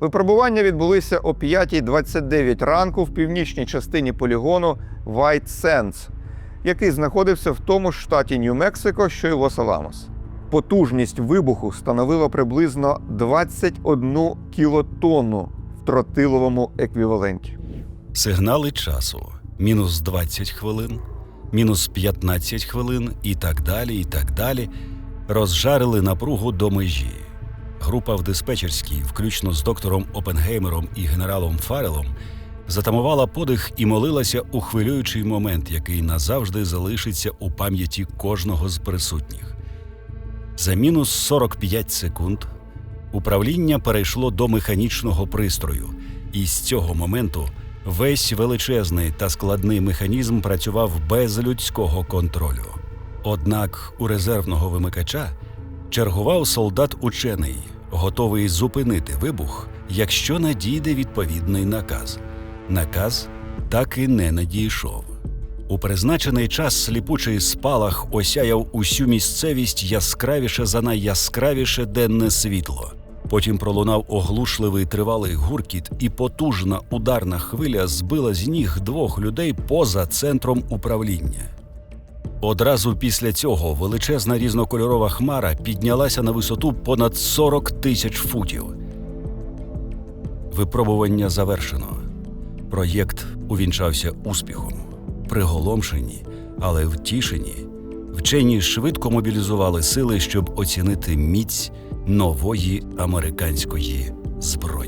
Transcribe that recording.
Випробування відбулися о 5.29 ранку в північній частині полігону White Sands, який знаходився в тому ж штаті Нью-Мексико, що й Лос-Аламос. Потужність вибуху становила приблизно 21 кілотонну в тротиловому еквіваленті. Сигнали часу мінус 20 хвилин, мінус 15 хвилин і так далі, і так далі розжарили напругу до межі. Група в диспетчерській, включно з доктором Опенгеймером і генералом Фарелом, затамувала подих і молилася у хвилюючий момент, який назавжди залишиться у пам'яті кожного з присутніх. За мінус 45 секунд управління перейшло до механічного пристрою, і з цього моменту весь величезний та складний механізм працював без людського контролю. Однак у резервного вимикача чергував солдат-учений, готовий зупинити вибух, якщо надійде відповідний наказ. Наказ так і не надійшов. У призначений час сліпучий спалах осяяв усю місцевість яскравіше за найяскравіше денне світло. Потім пролунав оглушливий тривалий гуркіт, і потужна ударна хвиля збила з ніг двох людей поза центром управління. Одразу після цього величезна різнокольорова хмара піднялася на висоту понад 40 тисяч футів. Випробування завершено. Проєкт увінчався успіхом. Приголомшені, але втішені, вчені швидко мобілізували сили, щоб оцінити міць нової американської зброї.